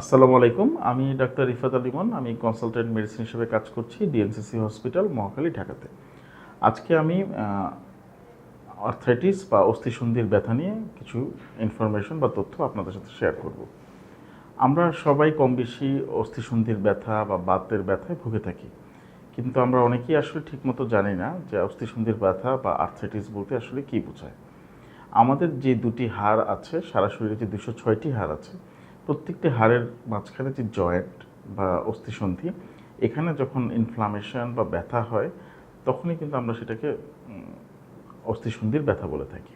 আসসালামু আলাইকুম। আমি ডাক্তার রিফাত আলিমন আমি কনসালটেন্ট মেডিসিন হিসেবে কাজ করছি ডিএনসিসি হসপিটাল মহাখালী, ঢাকাতে। আজকে আমি আর্থ্রাইটিস বা অস্থিসন্ধির ব্যথা নিয়ে কিছু ইনফরমেশন বা তথ্য আপনাদের সাথে শেয়ার করব। আমরা সবাই কম বেশি অস্থিসন্ধির ব্যথা বা বাতের ব্যথায় ভুগে থাকি। কিন্তু আমরা অনেকেই আসলে ঠিকমতো জানি না যে অস্থিসন্ধির ব্যথা বা আর্থ্রাইটিস বলতে আসলে কী বোঝায়। আমাদের যে দুটি হাড় আছে, সারা শরীরে যে দুশো ছয়টি হাড় আছে প্রত্যেকটি হাড়ের মাঝখানে যে জয়েন্ট বা অস্থিসন্ধি, এখানে যখন ইনফ্লামেশন বা ব্যথা হয়, তখনই কিন্তু আমরা সেটাকে অস্থিসন্ধির ব্যথা বলে থাকি।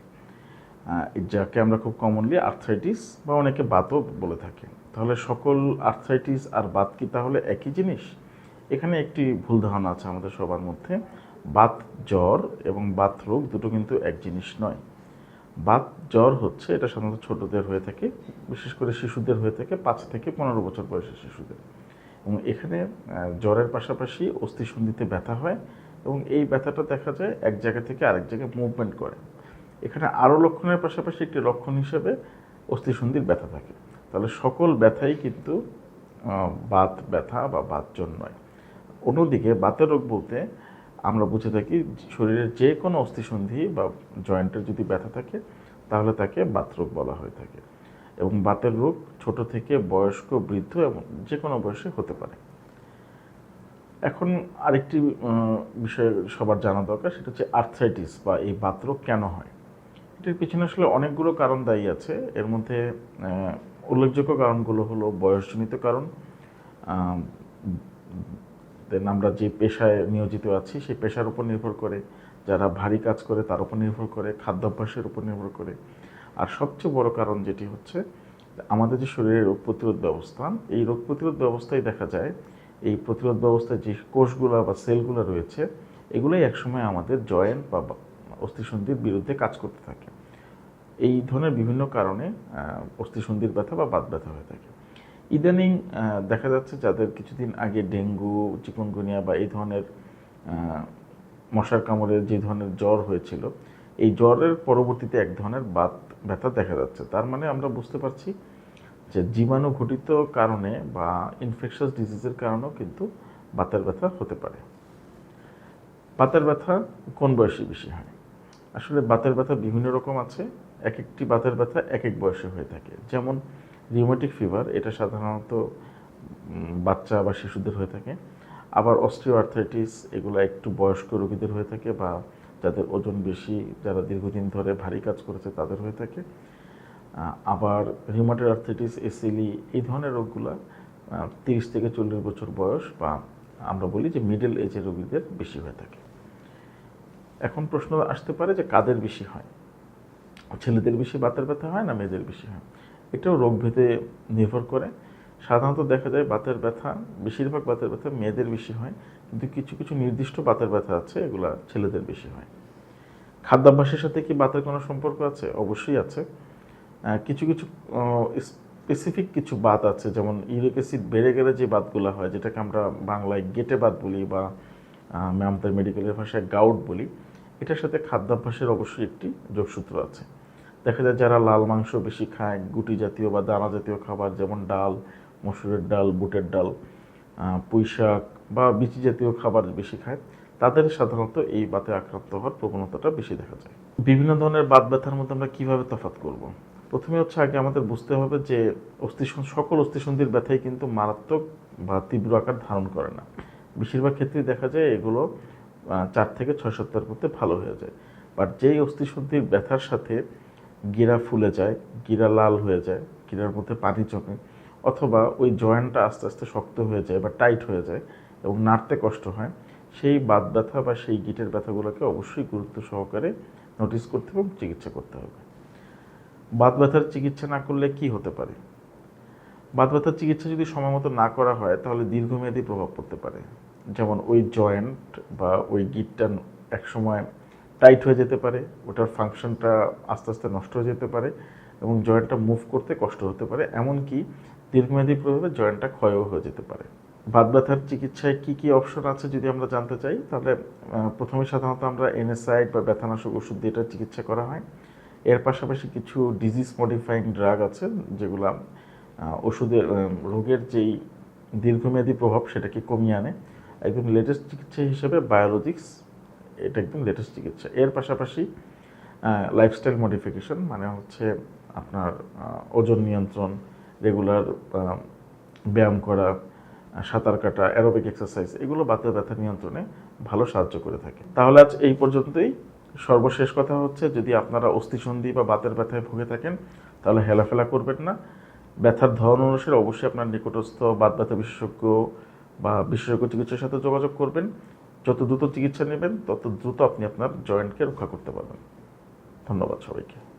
যাকে আমরা খুব কমনলি আর্থ্রাইটিস বা অনেকে বাতও বলে থাকি। তাহলে সকল আর্থ্রাইটিস আর বাত কি তাহলে একই জিনিস? এখানে একটি ভুল ধারণা আছে আমাদের সবার মধ্যে। বাত জ্বর এবং বাত রোগ দুটো কিন্তু এক জিনিস নয়। বাত, জ্বর হচ্ছে, এটা সাধারণত ছোটদের হয়ে থাকে, বিশেষ করে শিশুদের হয়ে থাকে, পাঁচ থেকে পনেরো বছর বয়সের শিশুদের। এবং এখানে জ্বরের পাশাপাশি অস্থিসন্ধিতে ব্যথা হয় এবং এই ব্যথাটা দেখা যায় এক জায়গা থেকে আরেক জায়গায় মুভমেন্ট করে। এখানে আরও লক্ষণের পাশাপাশি একটি লক্ষণ হিসেবে অস্থিসন্ধির ব্যথা থাকে। তাহলে সকল ব্যথাই কিন্তু বাত ব্যথা বা বাত জ্বর নয়। অন্যদিকে বাতের রোগ বলতে আমরা বুঝে থাকি শরীরের যে কোনো অস্থিসন্ধি বা জয়েন্টের যদি ব্যথা থাকে, তাহলে তাকে বাতরোগ বলা হয়ে থাকে। এবং বাতের রোগ ছোট থেকে বয়স্ক, বৃদ্ধ এবং যে কোনো বয়সে হতে পারে। এখন আরেকটি বিষয় সবার জানা দরকার, সেটা হচ্ছে আর্থ্রাইটিস বা এই বাতরোগ কেন হয়? এটির পিছনে আসলে অনেকগুলো কারণ দায়ী আছে। এর মধ্যে উল্লেখযোগ্য কারণগুলো হলো বয়সজনিত কারণ দেন আমরা যে পেশায় নিয়োজিত আছি, সেই পেশার উপর নির্ভর করে, যারা ভারী কাজ করে তার উপর নির্ভর করে, খাদ্যাভ্যাসের উপর নির্ভর করে। আর সবচেয়ে বড় কারণ যেটি হচ্ছে, আমাদের যে শরীরের রোগ প্রতিরোধ ব্যবস্থা এই রোগ প্রতিরোধ ব্যবস্থায় দেখা যায়, এই প্রতিরোধ ব্যবস্থায় যে কোষগুলো বা সেলগুলো রয়েছে, এগুলোই একসময় আমাদের জয়েন্ট বা অস্থিসন্ধির বিরুদ্ধে কাজ করতে থাকে। এই ধরনের বিভিন্ন কারণে অস্থিসন্ধির ব্যথা বা বাত ব্যথা হয়ে থাকে। ইদানিং দেখা যাচ্ছে যাদের কিছুদিন আগে ডেঙ্গু, চিকুনগুনিয়া বা এই ধরনের মশার কামড়ে যে ধরনের জ্বর হয়েছিল, এই জ্বরের পরবর্তীতে এক ধরনের বাত, ব্যথা দেখা যাচ্ছে। তার মানে আমরা বুঝতে পারছি যে জীবাণু ঘটিত কারণে বা ইনফেকশাস ডিজিজের কারণেও কিন্তু বাতের ব্যথা হতে পারে। বাতের ব্যথা কোন বয়সে বেশি হয়? আসলে বাতের ব্যথা বিভিন্ন রকম আছে। এক একটি বাতের ব্যথা এক এক বয়সে হয়ে থাকে। যেমন রিউমেটিক ফিভার এটা সাধারণত বাচ্চা বা শিশুদের হয়ে থাকে। আবার অস্ট্রিও আর্থাইটিস এগুলো একটু বয়স্ক রোগীদের হয়ে থাকে বা যাদের ওজন বেশি, যারা দীর্ঘদিন ধরে ভারী কাজ করেছে তাদের হয়ে থাকে। আবার রিউমাটেড আর্থাইটিস এসিলি এই ধরনের রোগগুলো তিরিশ থেকে চল্লিশ বছর বয়স বা আমরা বলি যে মিডল এজের রোগীদের বেশি হয়ে থাকে। এখন প্রশ্ন আসতে পারে যে কাদের বেশি হয়? ছেলেদের বেশি বাতের ব্যথা হয় না মেয়েদের বেশি হয়? এটাও রোগভেদে নির্ভর করে। সাধারণত দেখা যায় বাতের ব্যথা, বেশিরভাগ বাতের ব্যথা মেয়েদের বেশি হয়, কিন্তু কিছু কিছু নির্দিষ্ট বাতের ব্যথা আছে, এগুলা ছেলেদের বেশি হয়। খাদ্যাভ্যাসের সাথে কি বাতের কোনো সম্পর্ক আছে? অবশ্যই আছে। কিছু কিছু স্পেসিফিক কিছু বাত আছে, যেমন ইউরিক অ্যাসিড বেড়ে গেলে যে বাতগুলো হয়, যেটাকে আমরা বাংলায় গেটে বাত বলি বা আমাদের মেডিকেলের ভাষায় গাউট বলি, এটার সাথে খাদ্যাভ্যাসের অবশ্যই একটি যোগসূত্র আছে। দেখা যায় যারা লাল মাংস বেশি খায়, গুটি জাতীয় বা দানা জাতীয় খাবার যেমন ডাল, মসুরের ডাল, বুটের ডাল পুঁই শাক বা বিচি জাতীয় খাবার বেশি খায়, তাদের সাধারণত এই বাতে আক্রান্ত হওয়ার প্রবণতাটা বেশি দেখা যায়। বিভিন্ন ধরনের বাত ব্যথার মধ্যে আমরা কীভাবে তফাত করব? প্রথমে হচ্ছে আগে আমাদের বুঝতে হবে যে অস্থিসন সকল অস্থিসন্ধির ব্যথাই কিন্তু মারাত্মক বা তীব্র আকার ধারণ করে না। বেশিরভাগ ক্ষেত্রেই দেখা যায় এগুলো চার থেকে ছয় সপ্তাহের মধ্যে ভালো হয়ে যায়। বাট যেই অস্থিসন্ধির ব্যথার সাথে গিরা ফুলে যায়, গিরা লাল হয়ে যায়, গিরার মধ্যে পানি জমে, অথবা ওই জয়েন্টটা আস্তে আস্তে শক্ত হয়ে যায় বা টাইট হয়ে যায় এবং নাড়তে কষ্ট হয়, সেই বাত ব্যথা বা সেই গিটের ব্যথাগুলোকে অবশ্যই গুরুত্ব সহকারে নোটিস করতে এবং চিকিৎসা করতে হবে। বাত ব্যথার চিকিৎসা না করলে কি হতে পারে? বাত ব্যথার চিকিৎসা যদি সময় মতো না করা হয়, তাহলে দীর্ঘমেয়াদী প্রভাব পড়তে পারে। যেমন ওই জয়েন্ট বা ওই গিটটা একসময় টাইট হয়ে যেতে পারে, ওটার ফাংশনটা আস্তে আস্তে নষ্ট হয়ে যেতে পারে এবং জয়েন্টটা মুভ করতে কষ্ট হতে পারে। এমনকি দীর্ঘমেয়াদী প্রভাবে জয়েন্টটা ক্ষয়ও হয়ে যেতে পারে। বাদ ব্যথার চিকিৎসায় কী কী অপশন আছে যদি আমরা জানতে চাই, তাহলে প্রথমে সাধারণত আমরা এনএসআইড বা ব্যথানাশক ওষুধ দিয়ে এটা চিকিৎসা করা হয়। এর পাশাপাশি কিছু ডিজিজ মডিফাইং ড্রাগ আছে, যেগুলো ওষুধের রোগের যেই দীর্ঘমেয়াদী প্রভাব সেটাকে কমিয়ে আনে। একদম লেটেস্ট চিকিৎসা হিসেবে বায়োলজিক্স এটা একদম লেটেস্ট চিকিৎসা। এর পাশাপাশি লাইফস্টাইল মডিফিকেশন মানে হচ্ছে আপনার ওজন নিয়ন্ত্রণ রেগুলার ব্যায়াম করা, সাঁতার কাটা অ্যারোবিক এক্সারসাইজ এগুলো বাতের ব্যথা নিয়ন্ত্রণে ভালো সাহায্য করে থাকে। তাহলে আজ এই পর্যন্তই। সর্বশেষ কথা হচ্ছে, যদি আপনারা অস্থিসন্ধি বা বাতের ব্যথায় ভুগে থাকেন, তাহলে হেলাফেলা করবেন না। ব্যথার ধরন অনুসারে অবশ্যই আপনার নিকটস্থ বাত ব্যথা বিশেষজ্ঞ বা বিশেষজ্ঞ চিকিৎসার সাথে যোগাযোগ করবেন। যত দ্রুত চিকিৎসা নেবেন তত দ্রুত আপনি আপনার জয়েন্টকে রক্ষা করতে পারবেন। ধন্যবাদ সবাইকে।